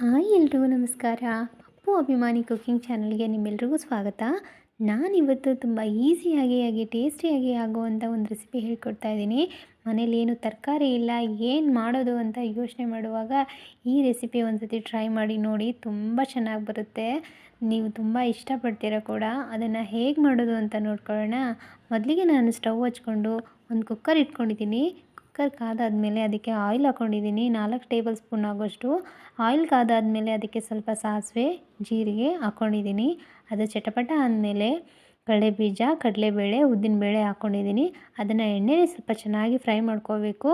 Hi ಎಲ್ರಿಗೂ ನಮಸ್ಕಾರ. ಅಪ್ಪು ಅಭಿಮಾನಿ ಕುಕ್ಕಿಂಗ್ ಚಾನಲ್ಗೆ ನಿಮ್ಮೆಲ್ರಿಗೂ ಸ್ವಾಗತ. ನಾನಿವತ್ತು ತುಂಬ ಈಸಿಯಾಗಿ ಆಗಿ ಟೇಸ್ಟಿಯಾಗಿ ಆಗುವಂಥ ಒಂದು ರೆಸಿಪಿ ಹೇಳ್ಕೊಡ್ತಾ ಇದ್ದೀನಿ. ಮನೇಲಿ ಏನು ತರಕಾರಿ ಇಲ್ಲ, ಏನು ಮಾಡೋದು ಅಂತ ಯೋಚನೆ ಮಾಡುವಾಗ ಈ ರೆಸಿಪಿ ಒಂದ್ಸತಿ ಟ್ರೈ ಮಾಡಿ ನೋಡಿ, ತುಂಬ ಚೆನ್ನಾಗಿ ಬರುತ್ತೆ. ನೀವು ತುಂಬ ಇಷ್ಟಪಡ್ತೀರ ಕೂಡ, ಅದನ್ನು ಹೇಗೆ ಮಾಡೋದು ಅಂತ ನೋಡ್ಕೊಳ್ಳೋಣ. ಮೊದಲಿಗೆ ನಾನು ಸ್ಟವ್ ಹಚ್ಕೊಂಡು ಒಂದು ಕುಕ್ಕರ್ ಇಟ್ಕೊಂಡಿದ್ದೀನಿ. ಕುಕ್ಕರ್ ಕಾದಾದಮೇಲೆ ಅದಕ್ಕೆ ಆಯಿಲ್ ಹಾಕೊಂಡಿದ್ದೀನಿ. ನಾಲ್ಕು ಟೇಬಲ್ ಸ್ಪೂನ್ ಆಗೋಷ್ಟು ಆಯಿಲ್ ಕಾದಾದಮೇಲೆ ಅದಕ್ಕೆ ಸ್ವಲ್ಪ ಸಾಸಿವೆ, ಜೀರಿಗೆ ಹಾಕ್ಕೊಂಡಿದ್ದೀನಿ ಅದು ಚಟಪಟ ಅಂದಮೇಲೆ ಕಡಲೆಬೀಜ ಕಡಲೆಬೇಳೆ, ಉದ್ದಿನಬೇಳೆ ಹಾಕ್ಕೊಂಡಿದ್ದೀನಿ ಅದನ್ನು ಎಣ್ಣೆಲಿ ಸ್ವಲ್ಪ ಚೆನ್ನಾಗಿ ಫ್ರೈ ಮಾಡ್ಕೋಬೇಕು.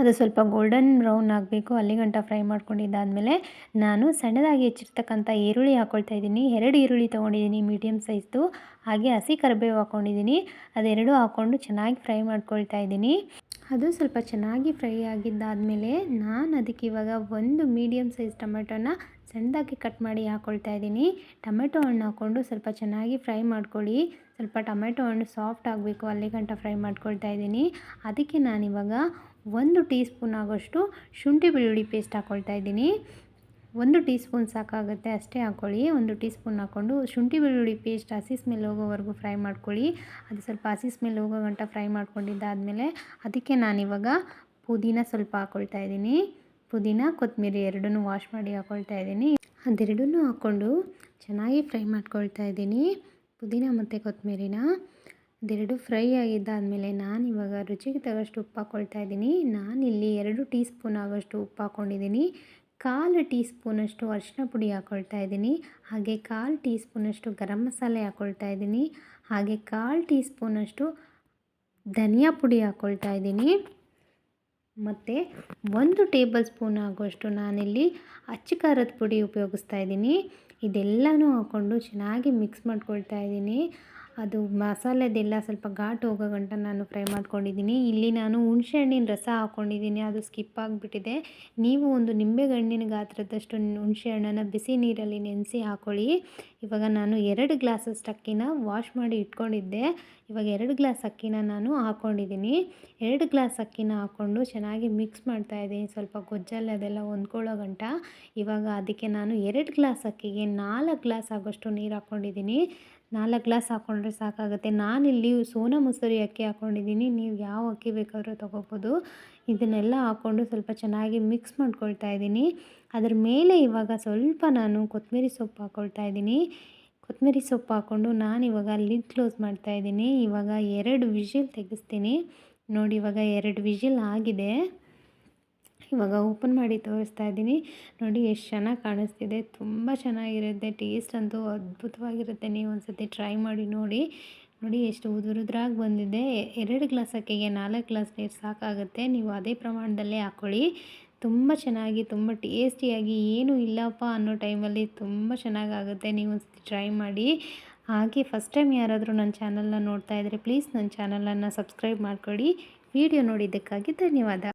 ಅದು ಸ್ವಲ್ಪ ಗೋಲ್ಡನ್ ಬ್ರೌನ್ ಆಗಬೇಕು. ಅಲ್ಲಿಗಂಟ ಫ್ರೈ ಮಾಡ್ಕೊಂಡಿದ್ದಾದಮೇಲೆ ನಾನು ಸಣ್ಣದಾಗಿ ಹೆಚ್ಚಿರ್ತಕ್ಕಂಥ ಈರುಳ್ಳಿ ಹಾಕ್ಕೊಳ್ತಾ ಇದ್ದೀನಿ. ಎರಡು ಈರುಳ್ಳಿ ತೊಗೊಂಡಿದ್ದೀನಿ ಮೀಡಿಯಮ್ ಸೈಜ್ದು ಹಾಗೆ ಹಸಿ ಕರಿಬೇವು ಹಾಕ್ಕೊಂಡಿದ್ದೀನಿ ಅದೆರಡು ಹಾಕ್ಕೊಂಡು ಚೆನ್ನಾಗಿ ಫ್ರೈ ಮಾಡ್ಕೊಳ್ತಾ ಇದ್ದೀನಿ. ಅದು ಸ್ವಲ್ಪ ಚೆನ್ನಾಗಿ ಫ್ರೈ ಆಗಿದ್ದಾದಮೇಲೆ ನಾನು ಅದಕ್ಕೆ ಇವಾಗ ಒಂದು ಮೀಡಿಯಮ್ ಸೈಜ್ ಟೊಮೆಟೊನ ಸಣ್ಣದಾಗಿ ಕಟ್ ಮಾಡಿ ಹಾಕ್ಕೊಳ್ತಾ ಇದ್ದೀನಿ. ಟೊಮೆಟೊ ಹಣ್ಣು ಹಾಕ್ಕೊಂಡು ಸ್ವಲ್ಪ ಚೆನ್ನಾಗಿ ಫ್ರೈ ಮಾಡ್ಕೊಳ್ಳಿ. ಸ್ವಲ್ಪ ಟೊಮೆಟೊ ಹಣ್ಣು ಸಾಫ್ಟ್ ಆಗಬೇಕು. ಅಲ್ಲಿಗಂಟ ಫ್ರೈ ಮಾಡ್ಕೊಳ್ತಾ ಇದ್ದೀನಿ. ಅದಕ್ಕೆ ನಾನಿವಾಗ ಒಂದು ಟೀ ಸ್ಪೂನ್ ಆಗೋಷ್ಟು ಶುಂಠಿ ಬೆಳ್ಳುಳ್ಳಿ ಪೇಸ್ಟ್ ಹಾಕ್ಕೊಳ್ತಾ ಇದ್ದೀನಿ. ಒಂದು ಟೀ ಸ್ಪೂನ್ ಸಾಕಾಗುತ್ತೆ ಅಷ್ಟೇ ಹಾಕ್ಕೊಳ್ಳಿ ಒಂದು ಟೀ ಸ್ಪೂನ್ ಹಾಕ್ಕೊಂಡು ಶುಂಠಿ ಬೆಳ್ಳುಳ್ಳಿ ಪೇಸ್ಟ್ ಹಸಿ ಸ್ಮೆಲ್ ಹೋಗೋವರೆಗೂ ಫ್ರೈ ಮಾಡ್ಕೊಳ್ಳಿ. ಅದು ಸ್ವಲ್ಪ ಹಸಿ ಸ್ಮೆಲ್ ಹೋಗೋ ಗಂಟ ಫ್ರೈ ಮಾಡ್ಕೊಂಡಿದ್ದಾದಮೇಲೆ ಅದಕ್ಕೆ ನಾನಿವಾಗ ಪುದೀನ ಸ್ವಲ್ಪ ಹಾಕ್ಕೊಳ್ತಾ ಇದ್ದೀನಿ. ಪುದೀನ, ಕೊತ್ತಂಬರಿ ಎರಡನ್ನೂ ವಾಶ್ ಮಾಡಿ ಹಾಕ್ಕೊಳ್ತಾ ಇದ್ದೀನಿ. ಅದೆರಡನ್ನೂ ಹಾಕ್ಕೊಂಡು ಚೆನ್ನಾಗಿ ಫ್ರೈ ಮಾಡ್ಕೊಳ್ತಾ ಇದ್ದೀನಿ. ಪುದೀನ ಮತ್ತು ಕೊತ್ತಂಬರಿನ. ಅದೆರಡು ಫ್ರೈ ಆಗಿದ್ದಾದಮೇಲೆ ಇವಾಗ ರುಚಿಗೆ ತಗೋಷ್ಟು ಉಪ್ಪು ಹಾಕೊಳ್ತಾ ಇದ್ದೀನಿ. ನಾನಿಲ್ಲಿ ಎರಡು ಟೀ ಸ್ಪೂನ್ ಆಗೋಷ್ಟು ಉಪ್ಪು ಹಾಕ್ಕೊಂಡಿದ್ದೀನಿ ಕಾಲು ಟೀ ಸ್ಪೂನಷ್ಟು ಅರಿಶಿನ ಪುಡಿ ಹಾಕ್ಕೊಳ್ತಾ ಇದ್ದೀನಿ. ಹಾಗೆ ಕಾಲು ಟೀ ಸ್ಪೂನಷ್ಟು ಗರಂ ಮಸಾಲೆ ಹಾಕ್ಕೊಳ್ತಾ ಇದ್ದೀನಿ. ಹಾಗೆ ಕಾಲು ಟೀ ಸ್ಪೂನಷ್ಟು ಧನಿಯಾ ಪುಡಿ ಹಾಕ್ಕೊಳ್ತಾ ಇದ್ದೀನಿ. ಮತ್ತು ಒಂದು ಟೇಬಲ್ ಸ್ಪೂನ್ ಆಗುವಷ್ಟು ನಾನಿಲ್ಲಿ ಅಚ್ಚು ಖಾರದ ಪುಡಿ ಉಪಯೋಗಿಸ್ತಾ ಇದ್ದೀನಿ. ಇದೆಲ್ಲನೂ ಹಾಕ್ಕೊಂಡು ಚೆನ್ನಾಗಿ ಮಿಕ್ಸ್ ಮಾಡ್ಕೊಳ್ತಾ ಇದ್ದೀನಿ. ಅದು ಮಸಾಲೆದೆಲ್ಲ ಸ್ವಲ್ಪ ಘಾಟ್ ಹೋಗೋ ಗಂಟ ನಾನು ಫ್ರೈ ಮಾಡ್ಕೊಂಡಿದ್ದೀನಿ. ಇಲ್ಲಿ ನಾನು ಹುಣಸೆಹಣ್ಣಿನ ರಸ ಹಾಕ್ಕೊಂಡಿದ್ದೀನಿ ಅದು ಸ್ಕಿಪ್ ಆಗಿಬಿಟ್ಟಿದೆ. ನೀವು ಒಂದು ನಿಂಬೆಹಣ್ಣಿನ ಗಾತ್ರದಷ್ಟು ಹುಣಸೆ ಹಣ್ಣನ್ನು ಬಿಸಿ ನೀರಲ್ಲಿ ನೆನೆಸಿ ಹಾಕ್ಕೊಳ್ಳಿ ಇವಾಗ ನಾನು ಎರಡು ಗ್ಲಾಸಷ್ಟು ಅಕ್ಕಿನ ವಾಶ್ ಮಾಡಿ ಇಟ್ಕೊಂಡಿದ್ದೆ. ಇವಾಗ ಎರಡು ಗ್ಲಾಸ್ ಅಕ್ಕಿನ ನಾನು ಹಾಕ್ಕೊಂಡಿದ್ದೀನಿ ಎರಡು ಗ್ಲಾಸ್ ಅಕ್ಕಿನ ಹಾಕ್ಕೊಂಡು ಚೆನ್ನಾಗಿ ಮಿಕ್ಸ್ ಮಾಡ್ತಾ ಇದ್ದೀನಿ. ಸ್ವಲ್ಪ ಗೊಜ್ಜಲ್ಲಿ, ಅದೆಲ್ಲ ಹೊಂದ್ಕೊಳ್ಳೋ ಗಂಟ. ಇವಾಗ ಅದಕ್ಕೆ ನಾನು ಎರಡು ಗ್ಲಾಸ್ ಅಕ್ಕಿಗೆ ನಾಲ್ಕು ಗ್ಲಾಸ್ ಆಗೋಷ್ಟು ನೀರು ಹಾಕ್ಕೊಂಡಿದ್ದೀನಿ ನಾಲ್ಕು ಗ್ಲಾಸ್ ಹಾಕ್ಕೊಂಡ್ರೆ ಸಾಕಾಗುತ್ತೆ. ನಾನಿಲ್ಲಿ ಸೋನಾ ಮಸೂರಿ ಅಕ್ಕಿ ಹಾಕ್ಕೊಂಡಿದ್ದೀನಿ ನೀವು ಯಾವ ಅಕ್ಕಿ ಬೇಕಾದರೂ ತೊಗೋಬೋದು. ಇದನ್ನೆಲ್ಲ ಹಾಕ್ಕೊಂಡು ಸ್ವಲ್ಪ ಚೆನ್ನಾಗಿ ಮಿಕ್ಸ್ ಮಾಡ್ಕೊಳ್ತಾ ಇದ್ದೀನಿ. ಅದ್ರ ಮೇಲೆ ಇವಾಗ ಸ್ವಲ್ಪ ನಾನು ಕೊತ್ತಂಬರಿ ಸೊಪ್ಪು ಹಾಕ್ಕೊಳ್ತಾ ಇದ್ದೀನಿ. ಕೊತ್ತಂಬರಿ ಸೊಪ್ಪು ಹಾಕ್ಕೊಂಡು ನಾನು ಇವಾಗ ಲಿಡ್ ಕ್ಲೋಸ್ ಮಾಡ್ತಾ ಇದ್ದೀನಿ. ಇವಾಗ ಎರಡು ವಿಷಿಲ್ ತೆಗೆಸ್ತೀನಿ. ನೋಡಿ ಇವಾಗ ಎರಡು ವಿಷಿಲ್ ಆಗಿದೆ. ಇವಾಗ ಓಪನ್ ಮಾಡಿ ತೋರಿಸ್ತಾ ಇದ್ದೀನಿ. ನೋಡಿ ಎಷ್ಟು ಚೆನ್ನಾಗಿ ಕಾಣಿಸ್ತಿದೆ. ತುಂಬ ಚೆನ್ನಾಗಿರುತ್ತೆ. ಟೇಸ್ಟ್ ಅಂತೂ ಅದ್ಭುತವಾಗಿರುತ್ತೆ. ನೀವು ಒಂದು ಸತಿ ಟ್ರೈ ಮಾಡಿ ನೋಡಿ. ನೋಡಿ ಎಷ್ಟು ಉದುರುದ್ರಾಗಿ ಬಂದಿದೆ. ಎರಡು ಗ್ಲಾಸ್ ಅಕ್ಕಿಗೆ ನಾಲ್ಕು ಗ್ಲಾಸ್ ನೀರು ಸಾಕಾಗುತ್ತೆ. ನೀವು ಅದೇ ಪ್ರಮಾಣದಲ್ಲೇ ಹಾಕ್ಕೊಳ್ಳಿ ತುಂಬ ಚೆನ್ನಾಗಿ, ತುಂಬ ಟೇಸ್ಟಿಯಾಗಿ, ಏನೂ ಇಲ್ಲಪ್ಪ ಅನ್ನೋ ಟೈಮಲ್ಲಿ ತುಂಬ ಚೆನ್ನಾಗಾಗುತ್ತೆ. ನೀವು ಒಂದು ಸತಿ ಟ್ರೈ ಮಾಡಿ. ಹಾಗೆ ಫಸ್ಟ್ ಟೈಮ್ ಯಾರಾದರೂ ನನ್ನ ಚಾನಲ್ನ ನೋಡ್ತಾ ಇದ್ದರೆ ಪ್ಲೀಸ್ ನನ್ನ ಚಾನಲನ್ನು ಸಬ್ಸ್ಕ್ರೈಬ್ ಮಾಡ್ಕೊಳ್ಳಿ. ವಿಡಿಯೋ ನೋಡಿದ್ದಕ್ಕಾಗಿ ಧನ್ಯವಾದ.